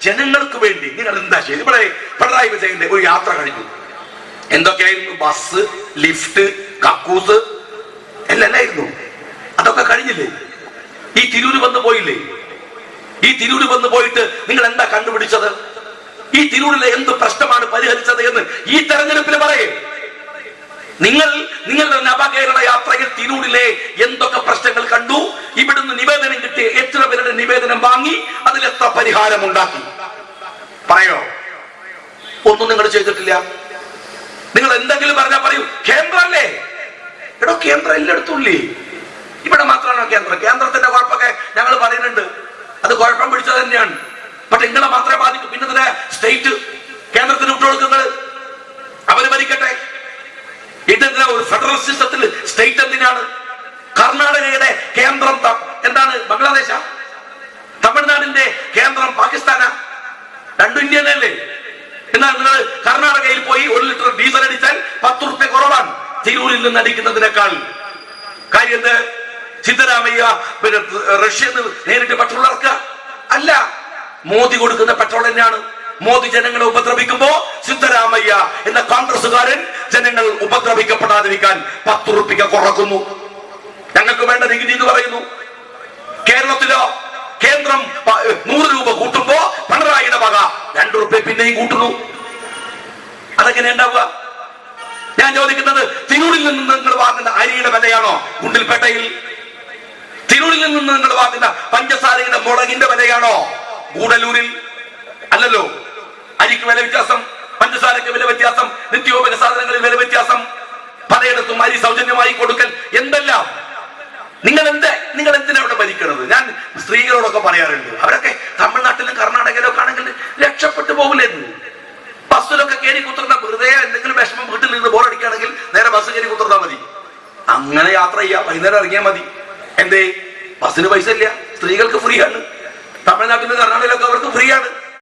ജനങ്ങൾക്ക് വേണ്ടി നിങ്ങൾ എന്താ ചെയ്ത് ഇവിടെ പിണറായി വിജയന്റെ ഒരു യാത്ര കഴിഞ്ഞു. എന്തൊക്കെയായിരുന്നു? ബസ് ലിഫ്റ്റ് കക്കൂസ് എല്ലാം അല്ലായിരുന്നു അതൊക്കെ കഴിഞ്ഞില്ലേ? ഈ തിരൂര് വന്ന് പോയില്ലേ? ഈ തിരൂര് വന്ന് പോയിട്ട് നിങ്ങൾ എന്താ കണ്ടുപിടിച്ചത്? ഈ തിരൂരിലെ എന്ത് പ്രശ്നമാണ് പരിഹരിച്ചത് എന്ന് ഈ തെരഞ്ഞെടുപ്പിൽ പറയേ. നിങ്ങൾ നിങ്ങളുടെ നവകേരള യാത്രയിൽ തിരൂരിലെ നിവേദനം വാങ്ങി അതിലെത്ര പരിഹാരം ഉണ്ടാക്കി? പറയോ? ഒന്നും നിങ്ങൾ ചെയ്തിട്ടില്ല. നിങ്ങൾ എന്തെങ്കിലും പറഞ്ഞാൽ പറയൂ. കേന്ദ്രല്ലേ? എടോ കേന്ദ്രം എല്ലായിടത്തുള്ളി ഇവിടെ മാത്രമാണോ കേന്ദ്രം? കേന്ദ്രത്തിന്റെ കുഴപ്പമൊക്കെ ഞങ്ങൾ പറയുന്നുണ്ട്. അത് കുഴപ്പം പിടിച്ചത് തന്നെയാണ്. പക്ഷെ നിങ്ങളെ മാത്രമേ ബാധിക്കൂ. പിന്നെ തന്നെ സ്റ്റേറ്റ് കേന്ദ്രത്തിന് വിട്ടുകൊടുക്കുന്നത് അവർ ഭരിക്കട്ടെ? ഇതെന്തിനാ ഒരു ഫെഡറൽ സിസ്റ്റത്തിൽ സ്റ്റേറ്റ് എന്തിനാണ്? കർണാടകയുടെ കേന്ദ്രം എന്താണ്? ബംഗ്ലാദേശാ? തമിഴ്നാടിന്റെ കേന്ദ്രം പാകിസ്ഥാനാ. രണ്ടും ഇന്ത്യ തന്നെയല്ലേ എന്നാൽ നിങ്ങൾ കർണാടകയിൽ പോയി ഒരു ലിറ്റർ ഡീസൽ അടിച്ചാൽ പത്ത് റുപ്യ കുറവാണ്. തിരൂരിൽ നിന്ന് അടിക്കുന്നതിനേക്കാൾ. കാര്യം സിദ്ധരാമയ്യ പിന്നെ നിന്ന് നേരിട്ട് പെട്രോൾ ഇറക്കുക. അല്ല മോദി കൊടുക്കുന്ന പെട്രോൾ തന്നെയാണ്. മോദി ജനങ്ങളെ ഉപദ്രവിക്കുമ്പോ സിദ്ധരാമയ്യ എന്ന കോൺഗ്രസുകാരൻ ജനങ്ങൾ ഉപദ്രവിക്കപ്പെടാതിരിക്കാൻ പത്ത് റുപ്യ കുറക്കുന്നു. ഞങ്ങൾക്ക് വേണ്ട നികുതി എന്ന് പറയുന്നു. പിന്നെയും കൂട്ടുന്നു. അതെങ്ങനെ ഉണ്ടാവുക? ഞാൻ ചോദിക്കുന്നത് തിരൂരിൽ നിന്ന് നിങ്ങൾ വാങ്ങുന്ന അരിയുടെ വിലയാണോ? ഗുണ്ടിൽപേട്ടയിൽ തിരൂരിൽ നിന്ന് നിങ്ങൾ വാങ്ങുന്ന പഞ്ചസാരയുടെ മുളകിന്റെ വിലയാണോ? ഗൂഡലൂരിൽ അല്ലല്ലോ. അരിക്ക് വില വ്യത്യാസം പഞ്ചസാരക്ക് വില വ്യത്യാസം നിത്യോപയോഗ സാധനങ്ങളിൽ വില വ്യത്യാസം. പലയിടത്തും അരി സൗജന്യമായി കൊടുക്കൽ എന്തെല്ലാം? നിങ്ങൾ എന്ത് നിങ്ങൾ എന്തിനാണ് ഭരിക്കണത്? ഞാൻ സ്ത്രീകളോടൊക്കെ പറയാറുണ്ട്. അവരൊക്കെ തമിഴ്നാട്ടിലും കർണാടകയിലൊക്കെ ആണെങ്കിൽ രക്ഷപ്പെട്ടു പോകില്ലായിരുന്നു ബസ്സിലൊക്കെ കയറി കുത്തുന്ന വെറുതെ എന്തെങ്കിലും വിഷമം വീട്ടിൽ നിന്ന് ബോറടിക്കുകയാണെങ്കിൽ നേരെ ബസ് കയറി കുത്തുന്നാ മതി. അങ്ങനെ യാത്ര ചെയ്യാം. വൈകുന്നേരം ഇറങ്ങിയാൽ മതി. എന്തേ? ബസ്സിന് പൈസ ഇല്ല. സ്ത്രീകൾക്ക് ഫ്രീ ആണ്. തമിഴ്നാട്ടിലും കർണാടകയിലൊക്കെ അവർക്ക് ഫ്രീ ആണ്.